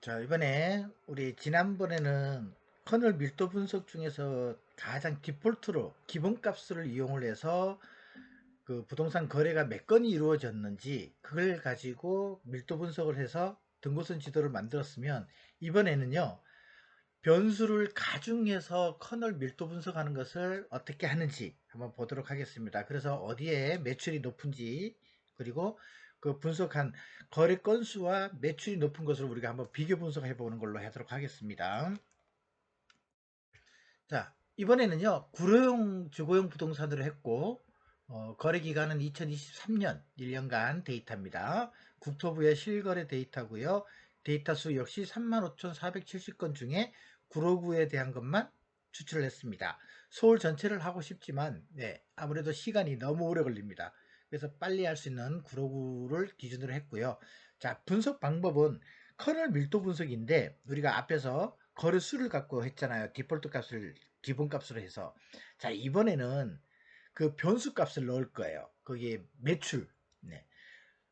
자, 이번에 우리 지난번에는 커널 밀도 분석 중에서 가장 디폴트로 기본값을 이용을 해서 그 부동산 거래가 몇 건이 이루어졌는지 그걸 가지고 밀도 분석을 해서 등고선 지도를 만들었으면 이번에는요 변수를 가중해서 커널 밀도 분석하는 것을 어떻게 하는지 한번 보도록 하겠습니다. 그래서 어디에 매출이 높은지 그리고 그 분석한 거래 건수와 매출이 높은 것을 우리가 한번 비교 분석해 보는 걸로 하도록 하겠습니다. 자, 이번에는요, 구로용 주거용 부동산으로 했고, 어, 거래 기간은 2023년 1년간 데이터입니다. 국토부의 실거래 데이터고요. 데이터 수 역시 35,470건 중에 구로구에 대한 것만 추출을 했습니다. 서울 전체를 하고 싶지만 네, 아무래도 시간이 너무 오래 걸립니다. 그래서 빨리 할 수 있는 구로구를 기준으로 했고요. 자, 분석 방법은 커널 밀도 분석인데 우리가 앞에서 거래 수를 갖고 했잖아요. 디폴트 값을 기본 값으로 해서. 자, 이번에는 그 변수 값을 넣을 거예요. 거기에 매출. 네.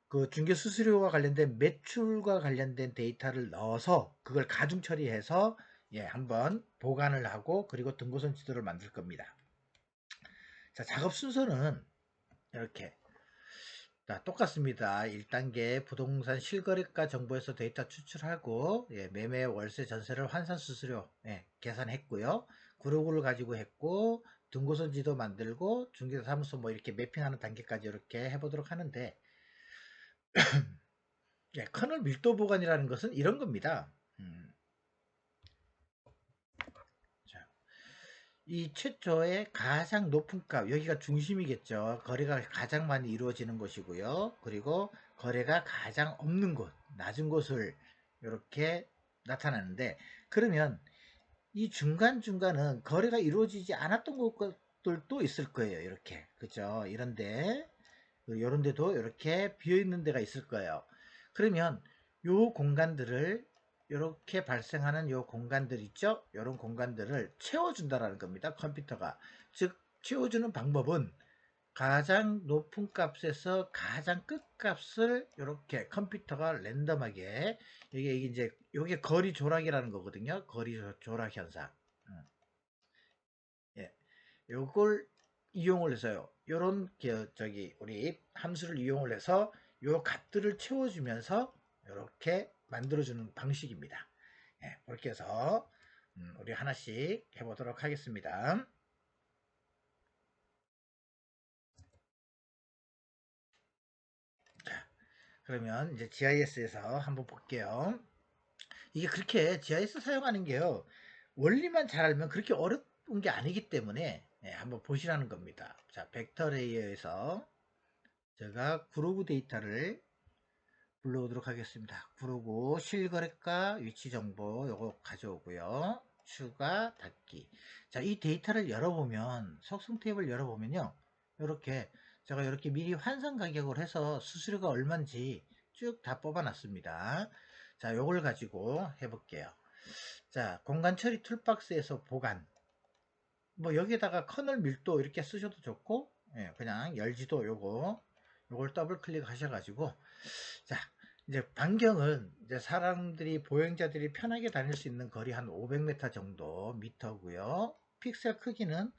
그 중개 수수료와 관련된 매출과 관련된 데이터를 넣어서 그걸 가중 처리해서 예, 한번 보관을 하고 그리고 등고선 지도를 만들 겁니다. 자, 작업 순서는 이렇게 자, 똑같습니다. 1단계 부동산 실거래가 정보에서 데이터 추출하고 예, 매매 월세 전세를 환산 수수료 예, 계산했고요. 그룹을 가지고 했고 등고선 지도 만들고 중개사무소 뭐 이렇게 매핑하는 단계까지 이렇게 해보도록 하는데 예, 커널 밀도 보관이라는 것은 이런 겁니다. 음. 이 최초의 가장 높은 값 여기가 중심이겠죠. 거래가 가장 많이 이루어지는 곳이고요. 그리고 거래가 가장 없는 곳 낮은 곳을 이렇게 나타나는데 그러면 이 중간중간은 거래가 이루어지지 않았던 곳들도 있을 거예요 이렇게. 그죠? 이런데 이런 데도 이렇게 비어 있는 데가 있을 거예요. 그러면 요 공간들을 이렇게 발생하는 요 공간들 있죠? 이런 공간들을 채워준다라는 겁니다. 컴퓨터가. 즉 채워주는 방법은 가장 높은 값에서 가장 끝 값을 이렇게 컴퓨터가 랜덤하게 이게 이제 이게 거리 조락이라는 거거든요. 거리 조락 현상. 음. 예, 요걸 이용을 해서요. 요런 저기 우리 함수를 이용을 해서 요 값들을 채워주면서 이렇게 만들어주는 방식입니다. 예, 그렇게 해서 음, 우리 하나씩 해보도록 하겠습니다. 자, 그러면 이제 GIS에서 한번 볼게요. 이게 그렇게 GIS 사용하는 게요. 원리만 잘 알면 그렇게 어려운 게 아니기 때문에 예, 한번 보시라는 겁니다. 자, 벡터 레이어에서 제가 그루브 데이터를 불러오도록 하겠습니다. 부르고 실거래가 위치정보 요거 가져오고요. 추가 닫기. 자 이 데이터를 열어보면 속성 탭을 열어보면요. 이렇게 제가 이렇게 미리 환산 가격을 해서 수수료가 얼마인지 쭉 다 뽑아 놨습니다. 자 요걸 가지고 해볼게요. 자 공간 처리 툴박스에서 보관. 뭐 여기에다가 커널 밀도 이렇게 쓰셔도 좋고 예, 그냥 열지도 요거 요걸 더블 클릭 하셔가지고 자 이제 반경은 이제 사람들이 보행자들이 편하게 다닐 수 있는 거리 한 500m 정도 미터고요. 픽셀 크기는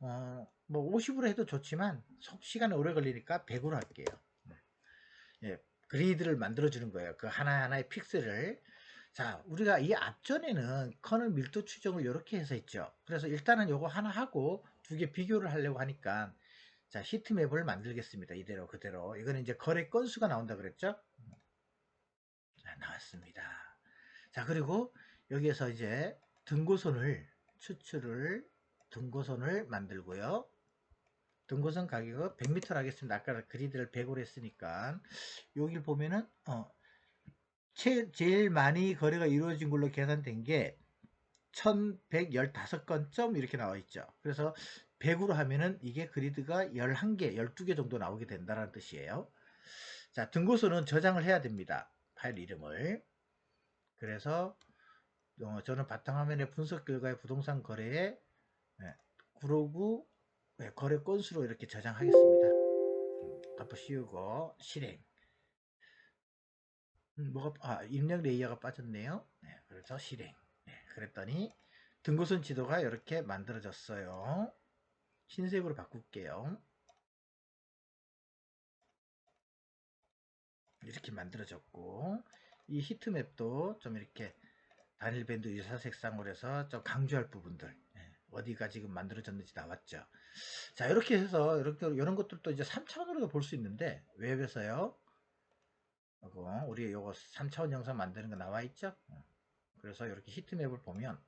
어, 뭐 50으로 해도 좋지만 시간이 오래 걸리니까 100으로 할게요. 예, 그리드를 만들어 주는 거예요. 그 하나하나의 픽셀을 자 우리가 이 앞전에는 커널 밀도 추정을 이렇게 해서 했죠. 그래서 일단은 요거 하나 하고 두 개 비교를 하려고 하니까 자 히트맵을 만들겠습니다. 이대로 그대로 이거는 이제 거래 건수가 나온다 그랬죠. 나왔습니다. 자 그리고 여기에서 이제 등고선을 추출을 등고선을 만들고요. 등고선 가격은 100m를 하겠습니다. 아까 그리드를 100으로 했으니까 여기를 보면은 어, 제, 제일 많이 거래가 이루어진 걸로 계산된 게 1115건 점 이렇게 나와 있죠. 그래서 100으로 하면은 이게 그리드가 11개, 12개 정도 나오게 된다는 뜻이에요. 자, 등고선은 저장을 해야 됩니다. 파일 이름을 그래서 어, 저는 바탕화면에 분석 결과의 부동산 거래에 네, 구로구 네, 거래 건수로 이렇게 저장하겠습니다. 음, 덮어 씌우고 실행 음, 뭐가 아 입력 레이어가 빠졌네요. 네, 그래서 실행. 네, 그랬더니 등고선 지도가 이렇게 만들어졌어요. 흰색으로 바꿀게요. 이렇게 만들어졌고 이 히트맵도 좀 이렇게 단일 밴드 유사 색상으로 해서 좀 강조할 부분들 예, 어디가 지금 만들어졌는지 나왔죠. 자 이렇게 해서 이렇게 이런 것들도 이제 3차원으로도 볼 수 있는데 웹에서요. 요거 우리 요거 3차원 영상 만드는 거 나와 있죠. 어, 그래서 이렇게 히트맵을 보면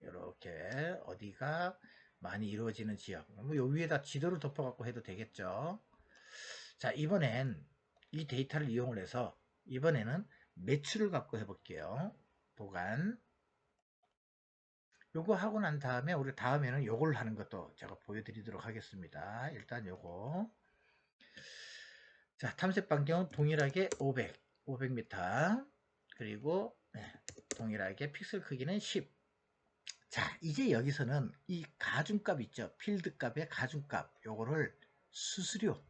이렇게 예, 어디가 많이 이루어지는 지역 뭐 요 위에다 지도를 덮어 갖고 해도 되겠죠. 자 이번엔 이 데이터를 이용을 해서 이번에는 매출을 갖고 해볼게요. 보관. 요거 하고 난 다음에 우리 다음에는 요걸 하는 것도 제가 보여드리도록 하겠습니다. 일단 요거. 자, 탐색 반경은 동일하게 500, 500m. 그리고 네, 동일하게 픽셀 크기는 10. 자, 이제 여기서는 이 가중값 있죠. 필드 값의 가중값. 요거를 수수료.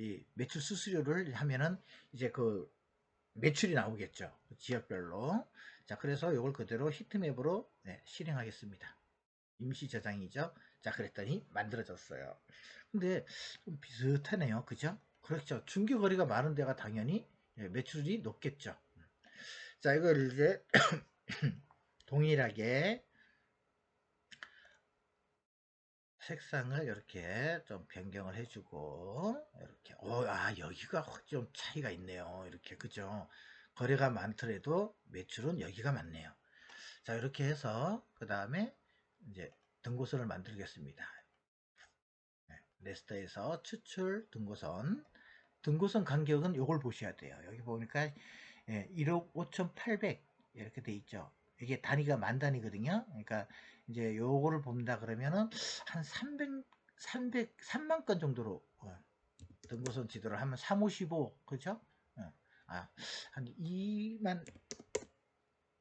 네, 이 매출 수수료를 하면은 이제 그 매출이 나오겠죠. 지역별로. 자, 그래서 이걸 그대로 히트맵으로 네, 실행하겠습니다. 임시 저장이죠. 자, 그랬더니 만들어졌어요. 근데 좀 비슷하네요. 그죠? 그렇죠. 중개 거리가 많은 데가 당연히 예, 매출이 높겠죠. 자, 이걸 이제 동일하게 색상을 이렇게 좀 변경을 해주고 이렇게. 어, 아 여기가 좀 차이가 있네요. 이렇게. 그죠? 거래가 많더라도 매출은 여기가 많네요. 자 이렇게 해서 그 다음에 이제 등고선을 만들겠습니다. 네, 레스터에서 추출 등고선. 등고선 간격은 이걸 보셔야 돼요. 여기 보니까 예, 1억 5,800 이렇게 돼 있죠. 이게 단위가 만 단위거든요. 그러니까 이제 요거를 본다 그러면은 한 300, 300, 3만 건 정도로 어, 등고선 지도를 하면 355 그죠? 어, 아, 한 2만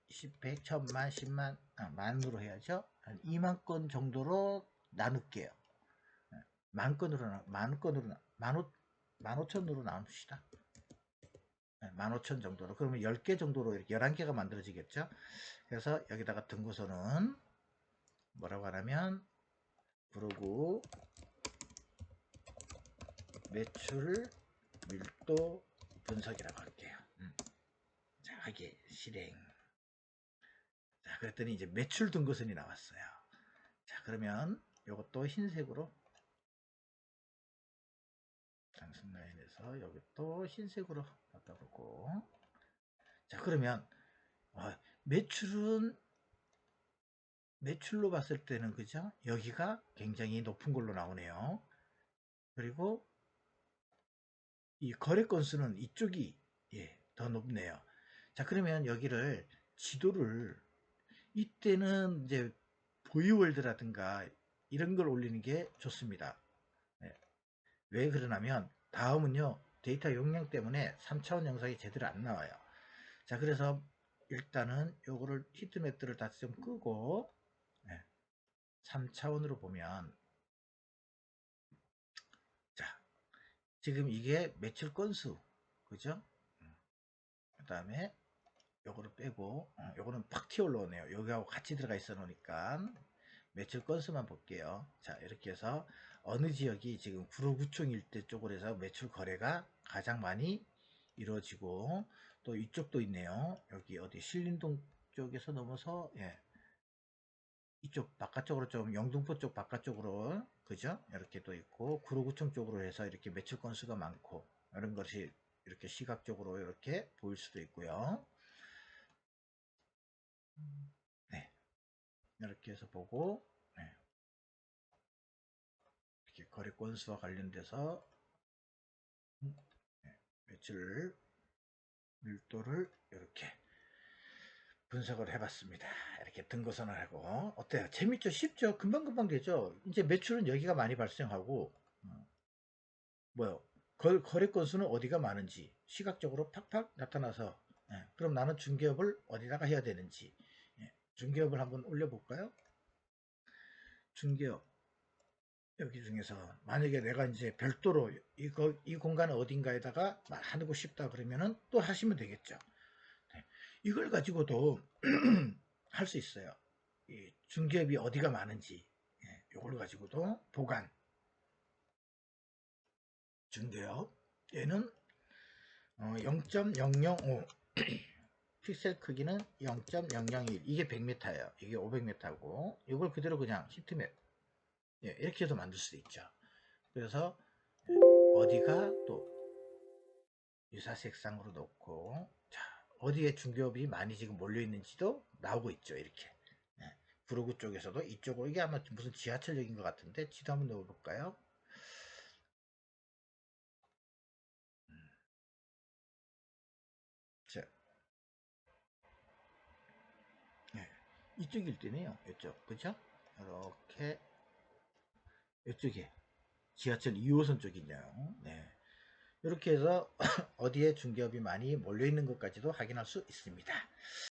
10, 100, 1000만, 10만, 아, 만으로 해야죠. 한 2만 건 정도로 나눌게요. 어, 만 건으로, 만 건으로, 만 오, 만 오천으로 나눕시다. 만 오천 정도로. 그러면 10개 정도로 이렇게 11개가 만들어지겠죠. 그래서 여기다가 등고선은 뭐라고 하냐면 부르고 매출 밀도 분석이라고 할게요. 음. 자, 하게 실행. 자, 그랬더니 이제 매출 등급선이 나왔어요. 자, 그러면 이것도 흰색으로 단순 라인에서 여기 또 흰색으로 바꿔보고 자, 그러면 어, 매출은 매출로 봤을 때는 그죠? 여기가 굉장히 높은 걸로 나오네요. 그리고 이 거래 건수는 이쪽이 예, 더 높네요. 자 그러면 여기를 지도를 이때는 이제 보이월드라든가 이런 걸 올리는 게 좋습니다. 예. 왜 그러냐면 다음은요 데이터 용량 때문에 3차원 영상이 제대로 안 나와요. 자 그래서 일단은 요거를 히트맵들을 다 좀 끄고 3차원으로 보면 자 지금 이게 매출 건수 그죠? 음. 그 다음에 요거를 빼고 어, 요거는 팍 튀어 올라오네요. 여기하고 같이 들어가 있어 놓으니까 매출 건수만 볼게요. 자 이렇게 해서 어느 지역이 지금 구로구청 일대 쪽으로 해서 매출 거래가 가장 많이 이루어지고 또 이쪽도 있네요. 여기 어디 신림동 쪽에서 넘어서 예, 이쪽 바깥쪽으로 좀 영등포 쪽 바깥쪽으로 그죠? 이렇게 또 있고 구로구청 쪽으로 해서 이렇게 매출 건수가 많고 이런 것이 이렇게 시각적으로 이렇게 보일 수도 있고요. 네. 이렇게 해서 보고 네. 이렇게 거래 건수와 관련돼서 네. 매출 밀도를 이렇게 분석을 해봤습니다. 이렇게 등고선을 하고 어때요? 재밌죠? 쉽죠? 금방금방 되죠? 이제 매출은 여기가 많이 발생하고 어, 뭐요? 거, 거래 건수는 어디가 많은지 시각적으로 팍팍 나타나서 예, 그럼 나는 중개업을 어디다가 해야 되는지 예, 중개업을 한번 올려볼까요? 중개업 여기 중에서 만약에 내가 이제 별도로 이거 이 공간 어딘가에다가 하고 싶다 그러면은 또 하시면 되겠죠. 네. 이걸 가지고도 할 수 있어요. 이 중개업이 어디가 많은지 예, 이걸 가지고도 보관. 중개업. 얘는 어, 0.005 픽셀 크기는 0.001 이게 100m예요. 이게 500m고. 이걸 그대로 그냥 히트맵. 예, 이렇게 해서 만들 수도 있죠. 그래서 어디가 또 유사색상으로 놓고 자 어디에 중개업이 많이 지금 몰려 있는지도 나오고 있죠 이렇게 예, 구로구 쪽에서도 이쪽으로 이게 아마 무슨 지하철역인 것 같은데 지도 한번 넣어볼까요 자, 네, 이쪽일 때네요. 이쪽, 그죠? 이렇게 이쪽에 지하철 2호선 쪽이네요. 네. 이렇게 해서 어디에 중개업이 많이 몰려 있는 것까지도 확인할 수 있습니다.